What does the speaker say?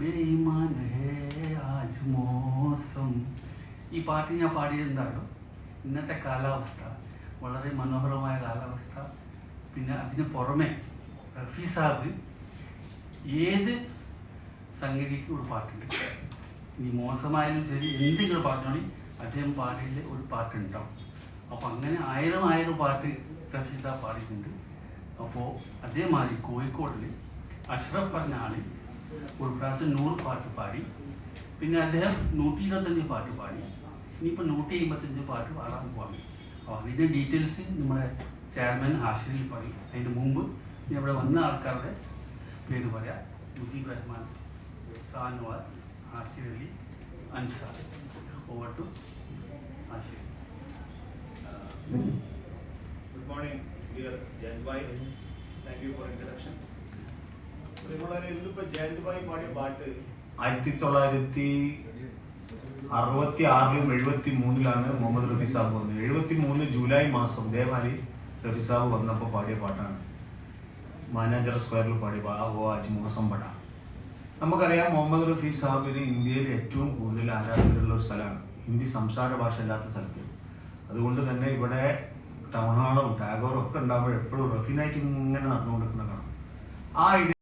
ബേമാൻ ഹേ ആജ് മോസം. ഈ പാട്ട് ഞാൻ പാടിയത് എന്താണോ ഇന്നത്തെ കാലാവസ്ഥ വളരെ മനോഹരമായ കാലാവസ്ഥ. പിന്നെ അതിന് പുറമെ റഫി സാബ് ഏത് സംഗതിക്കും ഒരു പാട്ടുണ്ട്? ഇനി മോശമായാലും ശരി എന്തെങ്കിലും പാട്ടാണെങ്കിൽ അദ്ദേഹം പാടിയിൽ ഒരു പാട്ടുണ്ടാവും. അപ്പോൾ അങ്ങനെ ആയിരം ആയിരം പാട്ട് റഫി സാബ് പാടിയിട്ടുണ്ട്. അപ്പോൾ അതേമാതിരി കോഴിക്കോടിൽ അഷ്റഫ് പറഞ്ഞ ആൾ ഒരു പ്രാവശ്യം നൂറ് പാട്ട് പാടി. പിന്നെ അദ്ദേഹം നൂറ്റി ഇരുപത്തഞ്ച് പാട്ട് പാടി. ഇനിയിപ്പോൾ നൂറ്റി അമ്പത്തഞ്ച് പാട്ട് പാടാൻ പോവാണ്. അപ്പോൾ അതിന്റെ ഡീറ്റെയിൽസ് നമ്മുടെ ചെയർമാൻ ഹാഷിറിൽ പറയും. അതിന്റെ മുമ്പ് ഇവിടെ വന്ന ആൾക്കാരുടെ പേര് പറയാം. Mujeeb Rahman Shanavas Hashir Ali Ansar. Over to Hashir Good morning, dear Bhai. Thank you for introduction. ആയിരത്തി തൊള്ളായിരത്തി അറുപത്തി ആറിലും എഴുപത്തി മൂന്നിലാണ് മുഹമ്മദ് റഫി സാബ് വന്നത്. എഴുപത്തി മൂന്ന് ജൂലൈ മാസം ദേവാലി റഫി സാബ് വന്നപ്പോൾ പാടിയ പാട്ടാണ്. മാനാജർ സ്ക്വയറിൽ പാടിയ പാ ആജ് പട നമുക്കറിയാം മുഹമ്മദ് റഫി സാബിന് ഇന്ത്യയിൽ ഏറ്റവും കൂടുതൽ ആരാധകരുള്ള ഒരു സ്ഥലമാണ്. ഹിന്ദി സംസാര ഭാഷ ഇല്ലാത്ത സ്ഥലത്ത്. അതുകൊണ്ട് തന്നെ ഇവിടെ ടൗൺ ഹാളും ടാഗോറും ഒക്കെ ഉണ്ടാകുമ്പോൾ എപ്പോഴും റഫിനായിട്ട് ഇങ്ങനെ നടന്നുകൊണ്ടിരിക്കുന്ന കാണാം. ആ